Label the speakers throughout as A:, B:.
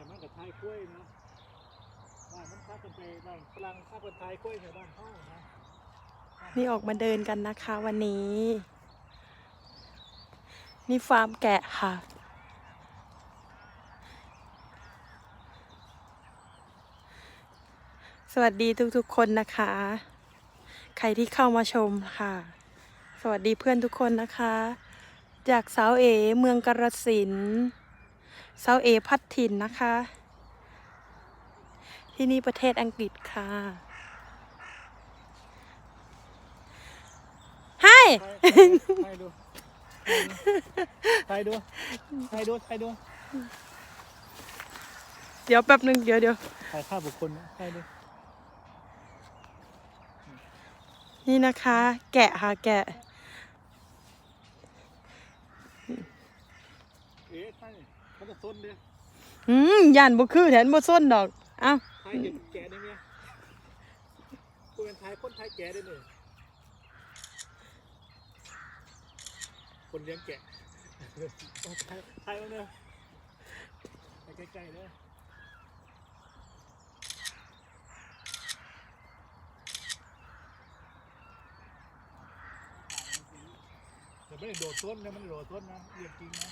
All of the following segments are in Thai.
A: านมันกับไทยกล้วยนะบ้านมันข้ากันไปบ้านฝรั่งข้ากันไทยกล้วยแถวบ้านห้องนะ
B: นี่ออกมาเดินกันนะคะวันนี้ นี่ฟาร์มแกะค่ะ สวัสดีทุกๆคนนะคะ ใครที่เข้ามาชมค่ะ สวัสดีเพื่อนทุกคนนะคะ จากสาวเอเมืองกาฬสิน ธุ์สาวเอพัดถิ่นนะคะ ที่นี่ประเทศอังกฤษค่ะให้
A: ไทยดูไทยดูไทยดูไทยดู
B: เดี๋ยวแป๊บหนึงเดี๋ยวเดี๋ยว
A: ถ่ายภาพบุคคลนะไทยดู
B: นี่นะคะ แกะค่ะแกะ
A: เอ๊ะไท ยเขาจะต้นเดีย
B: อืมย่านบ่คือแถนบ่ส้นดอก เอ้า
A: ไทยเห็นแกะได้ไหมคุณเป็นไทยคนไทยแกะได้เลยคนเลี้ยงแกะเอาไทยไทยเอาเนอะไปใกล้ๆเลยแต่ไม่ได้โดดต้นนะมันโดดต้นนะเรียกจริงนะ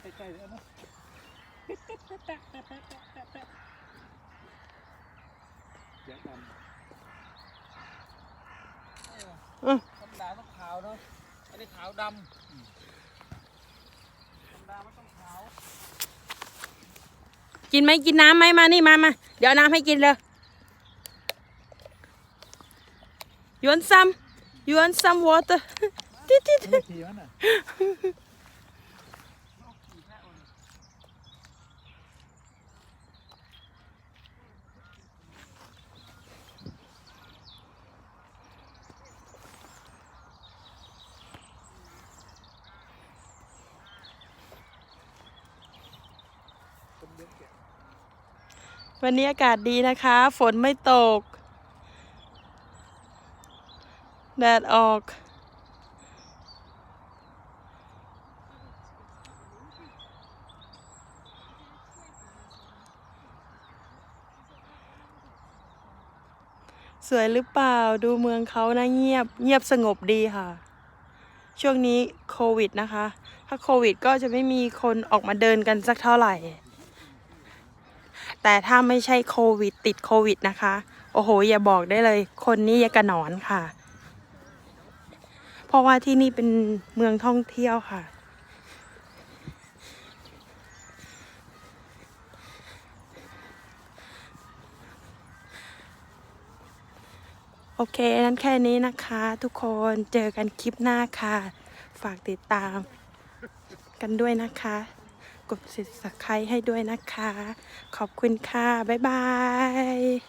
A: ใกล้ๆแล้วนะเดี๋ยวดำเอ
B: อ
C: ธรรมดาต้องขาวเนาะอันนี้ขาวดำธรรมดามันต้องขาว
B: กินไหมกินน้ำไหมมานี่มามาเดี๋ยวเอาน้ำให้กินเลยยวนซ้ำยวนซ้ำวอเตอร์ ติดติด
A: ไม่ทีมันอ่ะ
B: วันนี้อากาศดีนะคะ ฝนไม่ตก แดดออก สวยหรือเปล่าดูเมืองเขานะเงียบ เงียบสงบดีค่ะ ช่วงนี้โควิดนะคะ ถ้าโควิดก็จะไม่มีคนออกมาเดินกันสักเท่าไหร่ แต่ถ้าไม่ใช่โควิด ติดโควิดนะคะ โอ้โห อย่าบอกได้เลย คนนี้ยากระหนอนค่ะ เพราะว่าที่นี่เป็นเมืองท่องเที่ยวค่ะ โอเค นั้นแค่นี้นะคะ ทุกคนเจอกันคลิปหน้าค่ะ ฝากติดตามกันด้วยนะคะ กด subscribe ให้ด้วยนะคะ ขอบคุณค่ะ บ๊ายบาย